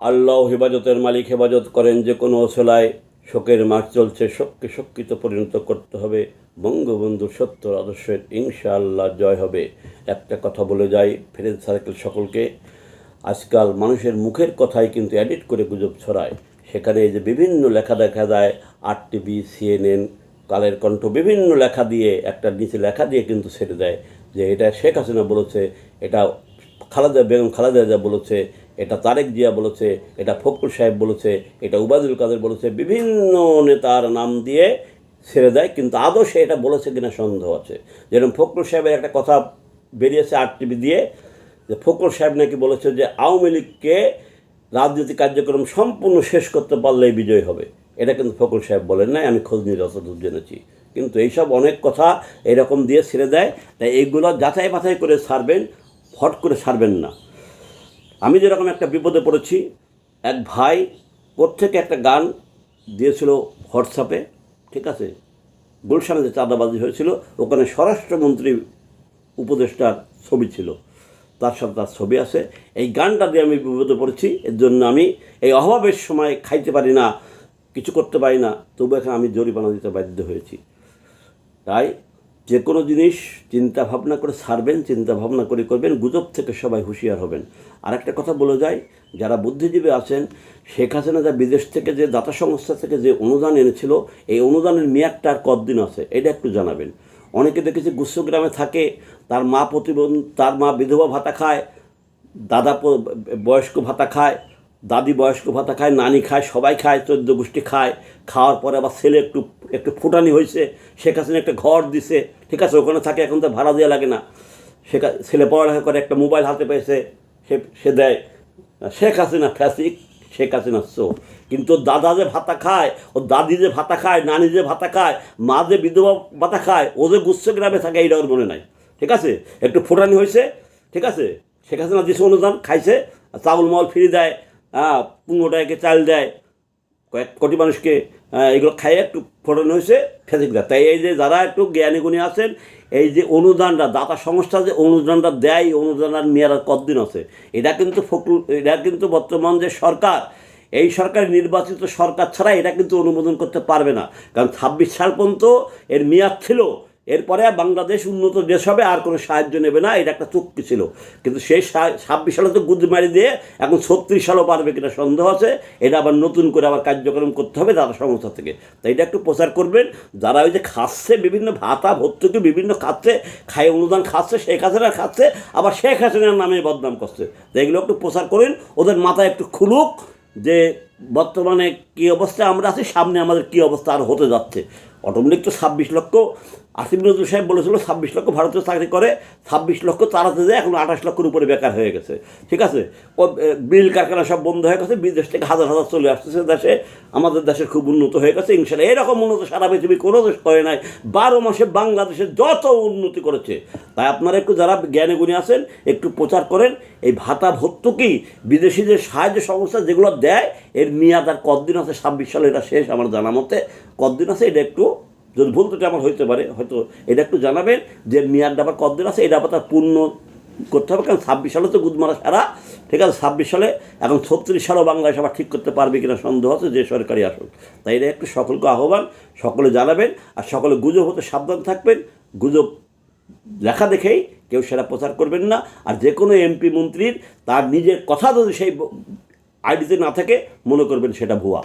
আল্লাহ হেফাজতের মালিক হেফাজত করেন যে কোনো অসলায় শোকের মাস চলছে, শোককে শক্তিতে পরিণত করতে হবে। বঙ্গবন্ধু সত্তর আদর্শের ইনশাআল্লাহ জয় হবে। একটা কথা বলে যাই, ফ্রেন্ড সার্কেল সকলকে। আজকাল মানুষের মুখের কথাই কিন্তু এডিট করে গুজব ছড়ায়। সেখানে যে বিভিন্ন লেখা দেখা যায় আর টিভি সিএনএন, কালের কণ্ঠ, বিভিন্ন লেখা দিয়ে, একটা নিচে লেখা দিয়ে কিন্তু ছেড়ে দেয় যে এটা শেখ হাসিনা বলেছে, এটা খালেদা বেগম খালেদা জিয়া বলেছে এটা তারেক জিয়া বলেছে, এটা ফখরুল সাহেব বলেছে, এটা উবাদুল কাদের বলেছে, বিভিন্ন নেতার নাম দিয়ে ছেড়ে দেয়, কিন্তু আদৌ সে এটা বলেছে কিনা সন্দেহ আছে। যেরকম ফখরুল সাহেবের একটা কথা বেরিয়েছে আর টিভি দিয়ে, যে ফখরুল সাহেব নাকি বলেছে যে আওয়ামী লীগকে রাজনৈতিক কার্যক্রম সম্পূর্ণ শেষ করতে পারলেই বিজয় হবে। এটা কিন্তু ফখরুল সাহেব বলেন নাই, আমি খোঁজ নিয়ে যতদূর জেনেছি। কিন্তু এইসব অনেক কথা এরকম দিয়ে ছেড়ে দেয়, তাই এইগুলো যাচাই বাছাই করে ছাড়বেন, ফট করে ছাড়বেন না। আমি যেরকম একটা বিপদে পড়েছি, এক ভাই থেকে একটা গান দিয়েছিল হোয়াটসঅ্যাপে ঠিক আছে? গুলশানে যে চাঁদাবাজি হয়েছিল, ওখানে স্বরাষ্ট্রমন্ত্রী উপদেষ্টার ছবি ছিল। তার সাথে তার ছবি আছে। এই গানটা দিয়ে আমি বিপদে পড়েছি, এর জন্য আমি এই অভাবের সময় খাইতে পারি না, কিছু করতে পারি না, তবু এখন আমি জরিমানা দিতে বাধ্য হয়েছি। তাই যে কোনো জিনিস চিন্তা ভাবনা করে সারবেন, চিন্তা ভাবনা করে করবেন, গুজব থেকে সবাই হুঁশিয়ার হবেন। আর একটা কথা বলে যায় যারা বুদ্ধিজীবী আছেন, শেখ হাসিনা যা বিদেশ থেকে যে দাতা সংস্থা থেকে যে অনুদান এনেছিল, এই অনুদানের মেয়াদটা আর কতদিন আছে, এটা একটু জানাবেন। অনেকে দেখেছি গুচ্ছগ্রামে থাকে, তার মা প্রতিবন্ধ তার মা বিধবা ভাতা খায়, দাদা বয়স্ক ভাতা খায়, দাদি বয়স্ক ভাতা খায়, নানি খায়, সবাই খায়, চোদ্দ গোষ্ঠী খায়, খাওয়ার পরে আবার ছেলে একটু একটু ফুটানি হয়েছে, শেখ হাসিনা একটা ঘর দিছে, ঠিক আছে, ওখানে থাকে, এখন তো ভাড়া দেওয়া লাগে না। শেখা ছেলে পড়ালেখা করে একটা মোবাইল হাতে পেয়েছে, সে সে দেয়। শেখ হাসিনা ফ্যাসিক, শেখ হাসিনা সো কিন্তু দাদা যে ভাতা খায় ও দাদি যে ভাতা খায়, নানি যে ভাতা খায়, মা যে বিধবা ভাতা খায়, ও যে গুচ্ছ গ্রামে থাকে, এইটা ওর মনে নাই। ঠিক আছে? একটু ফোটানি হয়েছে, ঠিক আছে? শেখ হাসিনা দিছে অনুদান, খাইছে চাউল মাউল ফ্রি দেয় হ্যাঁ পনেরো চাল দেয় কয়েক কোটি মানুষকে এগুলো খাইয়ে একটু ফোটানো হয়েছে ফেসিক দেয় তাই এই যে যারা একটু জ্ঞানী গুণী আছেন, এই যে অনুদানটা, দাতা সংস্থা যে অনুদানটা দেয় অনুদানটা মেয়েরা কতদিন আছে? এটা কিন্তু ফকরু এটা কিন্তু বর্তমান যে সরকার, এই সরকার নির্বাচিত সরকার ছাড়া এটা কিন্তু অনুমোদন করতে পারবে না। কারণ ছাব্বিশ সাল পর্যন্ত এর মেয়াদ ছিল এরপরে বাংলাদেশ উন্নত দেশ হবে, আর কোনো সাহায্য নেবে না, এটা একটা চুক্তি ছিল। কিন্তু সেই ছাব্বিশ সালে তো গুদ মারি দিয়ে এখন ছত্রিশ সালও পারবে কিনা সন্দেহ আছে, এটা আবার নতুন করে আবার কার্যক্রম করতে হবে তারা সংস্থা থেকে। তাই এটা একটু প্রচার করবেন, যারা ওই যে খাচ্ছে, বিভিন্ন ভাতা, ভর্তুকি, বিভিন্ন খাচ্ছে, খায়, অনুদান খাচ্ছে, শেখ হাসিনা খাচ্ছে, আবার শেখ হাসিনার নামে বদনাম করছে। তাই এগুলো একটু প্রচার করেন, ওদের মাথায় একটু খুলুক যে বর্তমানে কী অবস্থায় আমরা আছি, সামনে আমাদের কী অবস্থা আর হতে যাচ্ছে। অটোমেটিক তো ছাব্বিশ লক্ষ, আসিফ নজরুল সাহেব বলেছিল ছাব্বিশ লক্ষ ভারতীয় চাকরি করে, ছাব্বিশ লক্ষ তাড়াতে যায়, এখন আঠাশ লক্ষের উপরে বেকার হয়ে গেছে। ঠিক আছে? ও বিল কারখানা সব বন্ধ হয়ে গেছে, বিদেশ থেকে হাজার হাজার চলে আসতেছে দেশে, আমাদের দেশে খুব উন্নত হয়ে গেছে, ইনশাল্লাহ এরকম উন্নত সারা পৃথিবী কোনো দেশ করে নাই। বারো মাসে বাংলাদেশে যত উন্নতি করেছে, তাই আপনারা একটু যারা জ্ঞানী গুণী আছেন, একটু প্রচার করেন, এই ভাতা ভর্তুকি বিদেশি যে সাহায্য সংস্থা যেগুলো দেয়, এর মেয়াদ আর কতদিন আছে? ছাব্বিশ সালে এটা শেষ আমার জানা মতে। কতদিন আছে? এটা একটু, যদি ভুল ত্রুটি আমার হইতে পারে, হয়তো এটা একটু জানাবেন যে মেয়াদটা আবার কতদিন আছে? এটা আবার তার পূর্ণ করতে হবে, কারণ ছাব্বিশ সালে তো গুদমারা সারা। ঠিক আছে, ছাব্বিশ সালে, এখন ছত্রিশ সালেও বাংলাদেশ আবার ঠিক করতে পারবে কিনা সন্দেহ আছে, যে সরকারি আসুক। তাই এটা একটু সকলকে আহ্বান, সকলে জানাবেন, আর সকলে গুজব হতে সাবধান থাকবেন। গুজব লেখা দেখেই কেউ সেটা প্রচার করবেন না। আর যে কোনো এমপি মন্ত্রীর তার নিজের কথা যদি সেই আইডিতে না থাকে মনে করবেন সেটা ভুয়া।